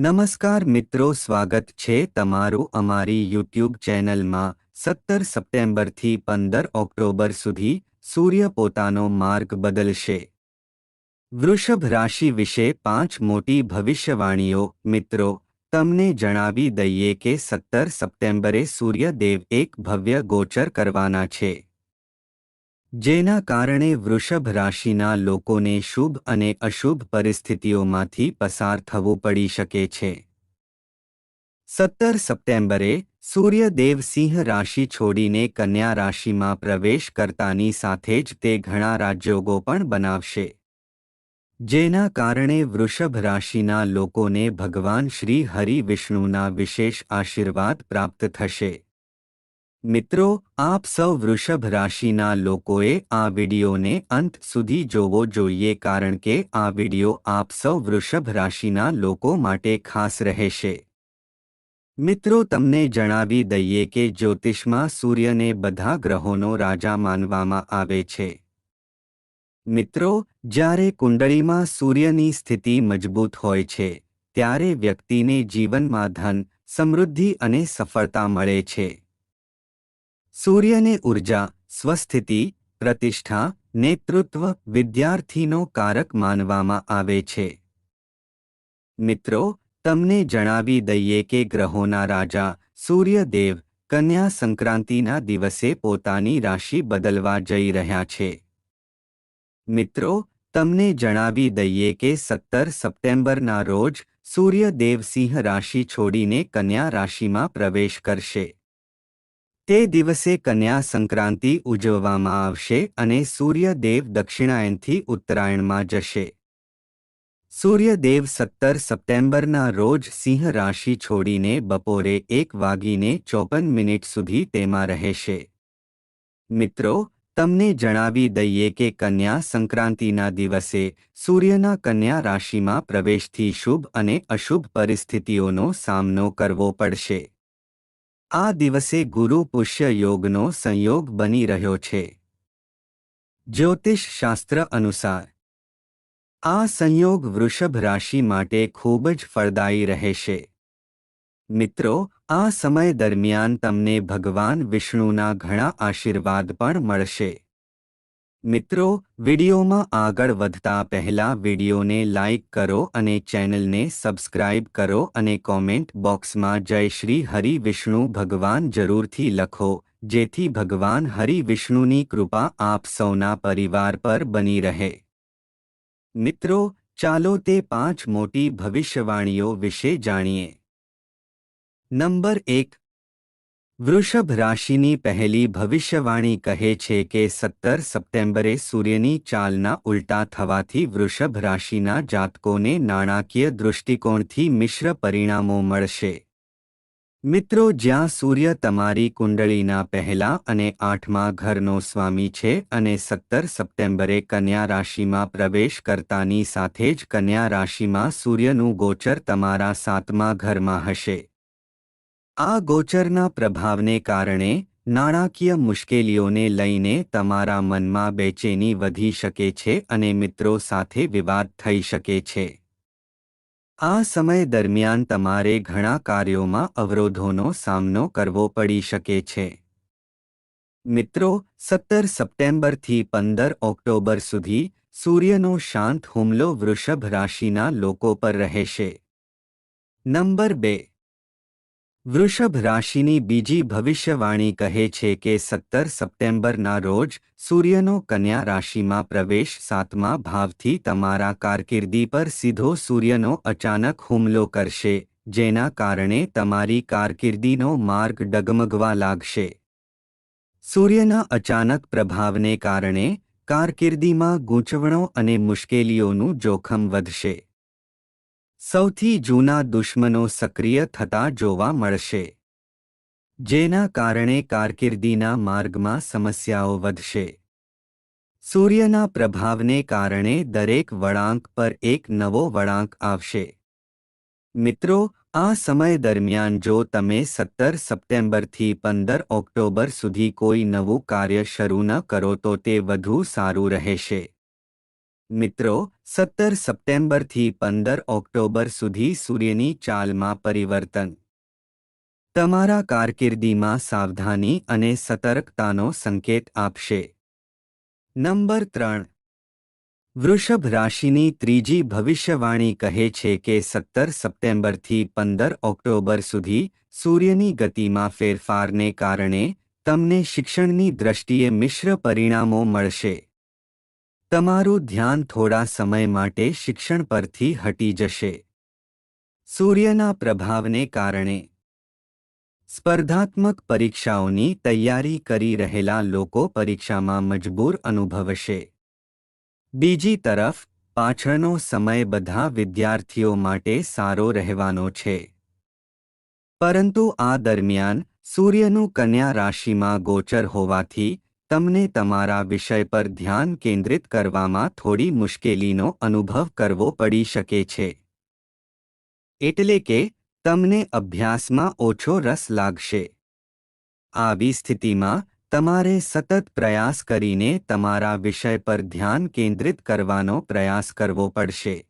નમસ્કાર મિત્રો, સ્વાગત છે તમારું અમારી યુટ્યુબ ચેનલમાં. સત્તર સપ્ટેમ્બરથી પંદર ઓક્ટોબર સુધી સૂર્ય પોતાનો માર્ગ બદલશે. વૃષભ રાશિ વિશે પાંચ મોટી ભવિષ્યવાણીઓ. મિત્રો, તમને જણાવી દઈએ કે સત્તર સપ્ટેમ્બરે સૂર્યદેવ એક ભવ્ય ગોચર કરવાના છે. જેના કારણે વૃષભ રાશિના લોકોને શુભ અને અશુભ પરિસ્થિતિઓમાંથી પસાર થવું પડી શકે છે. સત્તર સપ્ટેમ્બરે સૂર્યદેવ સિંહ રાશિ છોડીને કન્યા રાશિમાં પ્રવેશ કરતાની સાથે જ તે ઘણા રાજયોગો પણ બનાવશે. જેના કારણે વૃષભ રાશિના લોકોને ભગવાન શ્રી હરિ વિષ્ણુના વિશેષ આશીર્વાદ પ્રાપ્ત થશે. મિત્રો, આપ સૌ વૃષભ રાશિના લોકોએ આ વિડિયોને અંત સુધી જોવો જોઈએ કારણ કે આ વિડિયો આપ સૌ વૃષભ રાશિના લોકો માટે ખાસ રહેશે. મિત્રો, તમને જણાવી દઈએ કે જ્યોતિષમાં સૂર્યને બધા ગ્રહોનો રાજા માનવામાં આવે છે. મિત્રો, જ્યારે કુંડળીમાં સૂર્યની સ્થિતિ મજબૂત હોય છે, ત્યારે વ્યક્તિને જીવનમાં ધન, સમૃદ્ધિ અને સફળતા મળે છે. સૂર્યને ઊર્જા, સ્વસ્થિતિ, પ્રતિષ્ઠા, નેતૃત્વ વિદ્યાર્થીનો કારક માનવામાં આવે છે. મિત્રો, તમને જણાવી દઈએ કે ગ્રહોના રાજા સૂર્યદેવ કન્યા સંક્રાંતિના દિવસે પોતાની રાશિ બદલવા જઈ રહ્યા છે. મિત્રો, તમને જણાવી દઈએ કે સત્તર સપ્ટેમ્બરના રોજ સૂર્યદેવ સિંહ રાશિ છોડીને કન્યા રાશિમાં પ્રવેશ કરશે. તે દિવસે કન્યા સંક્રાંતિ ઉજવવામાં આવશે અને સૂર્યદેવ દક્ષિણાયનથી ઉત્તરાયણમાં જશે. સૂર્યદેવ સત્તર સપ્ટેમ્બરના રોજ સિંહ રાશિ છોડીને બપોરે એક વાગીને ચોપન મિનિટ સુધી તેમાં રહેશે. મિત્રો, તમને જણાવી દઈએ કે કન્યા સંક્રાંતિના દિવસે સૂર્યના કન્યા રાશિમાં પ્રવેશથી શુભ અને અશુભ પરિસ્થિતિઓનો સામનો કરવો પડશે. આ દિવસે ગુરુ પુષ્ય યોગનો સંયોગ બની રહ્યો છે. જ્યોતિષ શાસ્ત્ર અનુસાર, આ સંયોગ વૃષભ રાશિ માટે ખૂબ જ ફળદાયી રહેશે. મિત્રો, આ સમય દરમિયાન તમને ભગવાન વિષ્ણુના ઘણા આશીર્વાદ પણ મળશે. મિત્રો, વિડિયોમાં આગળ વધતા પહેલા વિડિયોને લાઇક કરો અને ચેનલને સબસ્ક્રાઇબ કરો અને કોમેન્ટ બોક્સમાં જય શ્રી હરિ વિષ્ણુ ભગવાન જરૂરથી લખો, જેથી ભગવાન હરિ વિષ્ણુની કૃપા આપ સૌના પરિવાર પર બની રહે. મિત્રો, ચાલો તે પાંચ મોટી ભવિષ્યવાણીઓ વિશે જાણીએ. નંબર એક વૃષભ રાશિની પહેલી ભવિષ્યવાણી કહે છે કે સત્તર સપ્ટેમ્બરે સૂર્યની ચાલના ઉલટા થવાથી વૃષભ રાશિના જાતકોને નાણાકીય દૃષ્ટિકોણથી મિશ્ર પરિણામો મળશે. મિત્રો, જ્યાં સૂર્ય તમારી કુંડળીના પહેલા અને આઠમા ઘરનો સ્વામી છે અને સત્તર સપ્ટેમ્બરે કન્યા રાશિમાં પ્રવેશ કરતાની સાથે જ કન્યા રાશિમાં સૂર્યનું ગોચર તમારા સાતમા ઘરમાં હશે. આ ગોચરના પ્રભાવને કારણે નાણાકીય મુશ્કેલીઓને લઈને તમારા મનમાં બેચેની વધી શકે છે અને મિત્રો સાથે વિવાદ થઈ શકે છે. આ સમય દરમિયાન તમારે ઘણા કાર્યોમાં અવરોધોનો સામનો કરવો પડી શકે છે. મિત્રો, સત્તર સપ્ટેમ્બરથી પંદર ઓક્ટોબર સુધી સૂર્યનો શાંત હુમલો વૃષભ રાશિના લોકો પર રહેશે. નંબર બે વૃષભ રાશિની બીજી ભવિષ્યવાણી કહે છે કે સત્તર સપ્ટેમ્બરના રોજ સૂર્યનો કન્યા રાશિમાં પ્રવેશ સાતમા ભાવથી તમારા કારકિર્દી પર સીધો સૂર્યનો અચાનક હુમલો કરશે, જેના કારણે તમારી કારકિર્દીનો માર્ગ ડગમગવા લાગશે. સૂર્યના અચાનક પ્રભાવને કારણે કારકિર્દીમાં ગૂંચવણો અને મુશ્કેલીઓનું જોખમ વધશે. સૌથી જૂના દુશ્મનો સક્રિય થતા જોવા મળશે. જેના કારણે કારકિર્દીના માર્ગમાં સમસ્યાઓ વધશે. સૂર્યના પ્રભાવને કારણે દરેક વળાંક પર એક નવો વળાંક આવશે. મિત્રો, આ સમય દરમિયાન જો તમે સત્તર સપ્ટેમ્બરથી પંદર ઓક્ટોબર સુધી કોઈ નવું કાર્ય શરૂ ન કરો તો તે વધુ સારું રહેશે. મિત્રો, સત્તર સપ્ટેમ્બરથી પંદર ઓક્ટોબર સુધી સૂર્યની ચાલમાં પરિવર્તન. તમારા કારકિર્દીમાં સાવધાની અને સતર્કતાનો સંકેત આપશે. નંબર ત્રણ. વૃષભ રાશિની ત્રીજી ભવિષ્યવાણી કહે છે કે સત્તર સપ્ટેમ્બરથી પંદર ઓક્ટોબર સુધી સૂર્યની ગતિમાં ફેરફારને કારણે તમને શિક્ષણની દ્રષ્ટિએ મિશ્ર પરિણામો મળશે. તમારું ધ્યાન થોડા સમય માટે શિક્ષણ પરથી હટી જશે. સૂર્યના પ્રભાવને કારણે. સ્પર્ધાત્મક પરીક્ષાઓની તૈયારી કરી રહેલા લોકો પરીક્ષામાં મજબૂર અનુભવશે. બીજી તરફ, પાછળનો સમય બધા વિદ્યાર્થીઓ માટે સારો રહેવાનો છે. પરંતુ આ દરમિયાન સૂર્યનું કન્યા રાશિમાં ગોચર હોવાથી તમને તમારા વિષય પર ધ્યાન કેન્દ્રિત કરવામાં થોડી મુશ્કેલીનો અનુભવ કરવો પડી શકે છે. એટલે કે, તમને અભ્યાસમાં ઓછો રસ લાગશે. આવી સ્થિતિમાં, તમારે સતત પ્રયાસ કરીને તમારા વિષય પર ધ્યાન કેન્દ્રિત કરવાનો પ્રયાસ કરવો પડશે.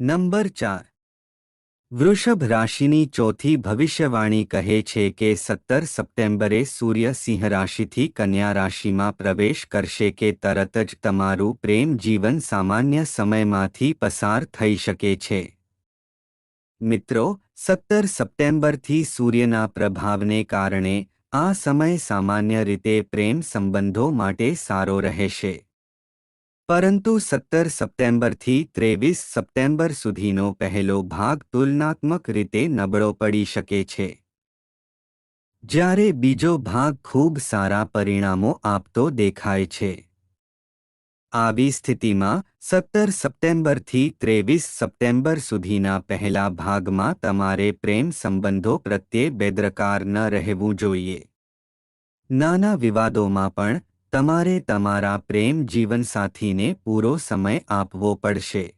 નંબર ચાર. વૃષભ રાશિની ચોથી ભવિષ્યવાણી કહે છે કે સત્તર સપ્ટેમ્બરે સૂર્ય સિંહ રાશિથી કન્યા રાશિમાં પ્રવેશ કરશે કે તરત જ તમારું પ્રેમ જીવન સામાન્ય સમયમાંથી પસાર થઈ શકે છે. મિત્રો, સત્તર સપ્ટેમ્બરથી સૂર્યના પ્રભાવને કારણે આ સમય સામાન્ય રીતે પ્રેમ સંબંધો માટે સારો રહેશે. પરંતુ સત્તર સપ્ટેમ્બરથી ત્રેવીસ સપ્ટેમ્બર સુધીનો પહેલો ભાગ તુલનાત્મક રીતે નબળો પડી શકે છે. જ્યારે બીજો ભાગ ખૂબ સારા પરિણામો આપતો દેખાય છે. આવી સ્થિતિમાં સત્તર સપ્ટેમ્બરથી ત્રેવીસ સપ્ટેમ્બર સુધીના પહેલા ભાગમાં તમારે પ્રેમ સંબંધો પ્રત્યે બેદરકાર ન રહેવું જોઈએ. નાના વિવાદોમાં પણ તમારે તમારા પ્રેમ જીવનસાથીને પૂરો સમય આપવો પડશે.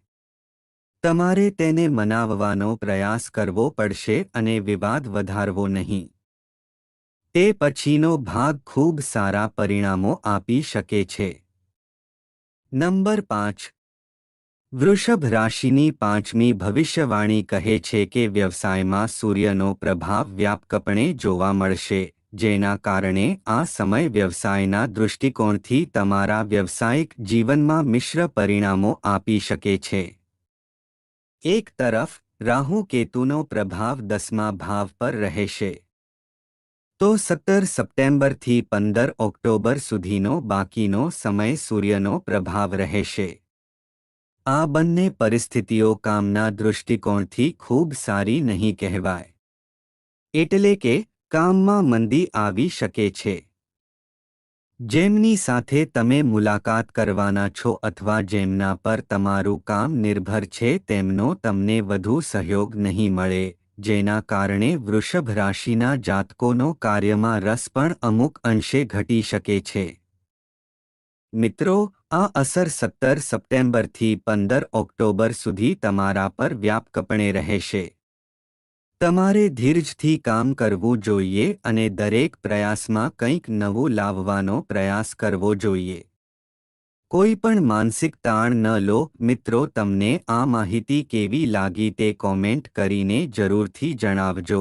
તમારે તેને મનાવવાનો પ્રયાસ કરવો પડશે અને વિવાદ વધારવો નહીં. તે પછીનો ભાગ ખૂબ સારા પરિણામો આપી શકે છે. નંબર પાંચ. વૃષભ રાશિની પાંચમી ભવિષ્યવાણી કહે છે કે વ્યવસાયમાં સૂર્યનો પ્રભાવ વ્યાપકપણે જોવા મળશે. જેના કારણે આ સમય વ્યવસાયના દૃષ્ટિકોણથી તમારા વ્યવસાયિક જીવનમાં મિશ્ર પરિણામો આપી શકે છે. એક તરફ, રાહુ કેતુનો પ્રભાવ દસમા ભાવ પર રહેશે. તો સત્તર સપ્ટેમ્બરથી પંદર ઓક્ટોબર સુધીનો બાકીનો સમય સૂર્યનો પ્રભાવ રહેશે. આ બંને પરિસ્થિતિઓ કામના દૃષ્ટિકોણથી ખૂબ સારી નહીં કહેવાય. એટલે કે કામમાં મંદી આવી શકે છે. જેમની સાથે તમે મુલાકાત કરવાના છો અથવા જેમના પર તમારું કામ નિર્ભર છે, તેમનો તમને વધુ સહયોગ નહીં મળે, જેના કારણે વૃષભ રાશિના જાતકોનો કાર્યમાં રસ પણ અમુક અંશે ઘટી શકે છે. મિત્રો, આ અસર સત્તર સપ્ટેમ્બરથી પંદર ઓક્ટોબર સુધી તમારા પર વ્યાપકપણે રહેશે. તમારે ધીરજથી કામ કરવું જોઈએ અને દરેક પ્રયાસમાં કંઈક નવું લાવવાનો પ્રયાસ કરવો જોઈએ. કોઈ પણ માનસિક તાણ ન લો. મિત્રો, તમને આ માહિતી કેવી લાગી તે કોમેન્ટ કરીને જરૂરથી જણાવજો.